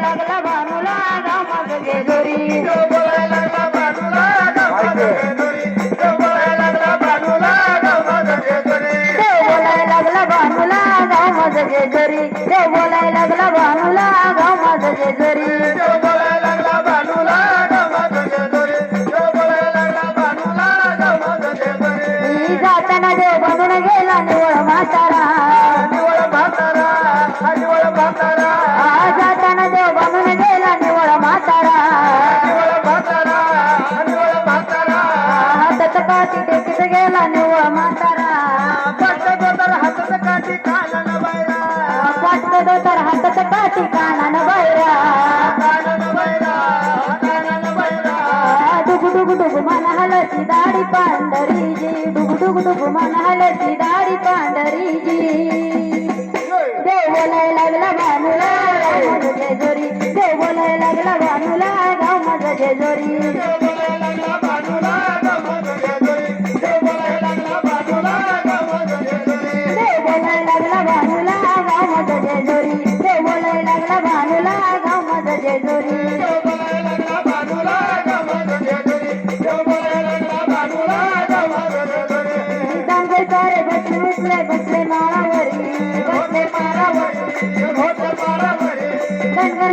लागला बानुला गाव माझं जेजुरी देव बोलायला लागला बानुला गाव माझं जेजुरी देव बोलायला लागला बानुला गाव माझं जेजुरी देव लागला बानुला गाव माझं जेजुरी लागला जाताना देव बनून गेला निवळ म्हातारा. निवळ म्हातारा निवळ म्हातारा. टेकीत गेला निवळ म्हातारा. पट्ट तर हातात काठी कानन बैरा वाटत तर हातात काठी कानान बैरा कानन बैरा कानन बैरा डुगु डुगु डुगु मन हलती दाढी पांढरीजी. डुगु डुगु डुगु मन हलती दाढी पांढरीजी. देव बोलाय लागला भानूला जेजुरी. देव बोलाय लागला भानूला गाव माझं जेजुरी.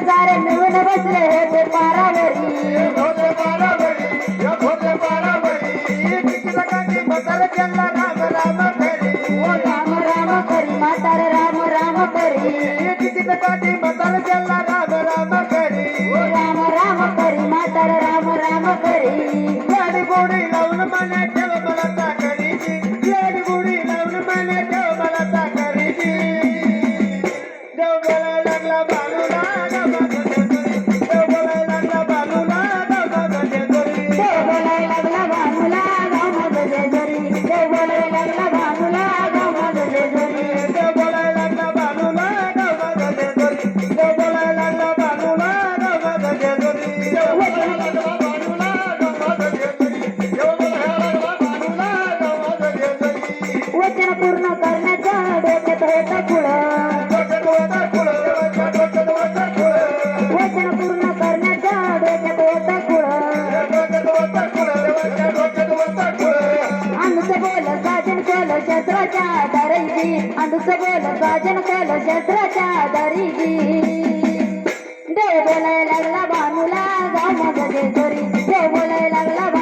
सारे मिळून बसले होते पारावरी होते पारावरी राम राम करी ओ राम राम करी म्हातार राम राम करी. किती काठी बदल केला. पूर्ण करण्याच्या डोक्यात होता वचन पूर्ण करण्याच्या डोक्यात होता अनुस बोल साजन केलं शस्त्राच्या आधारीजी अनुस बोल साजन केलं शस्त्राच्या आधारीजी देव बोलाय लागला बानूला गाव माझं जेजुरी देव बोलाय लागला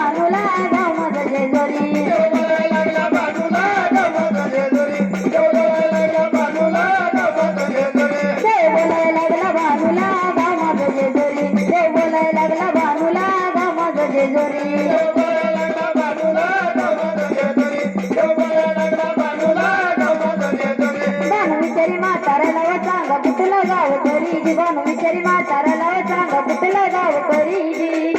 गाव करी जी बाण विचारी म्हाताऱ्याला व सांगा कुठलं गाव करी जी?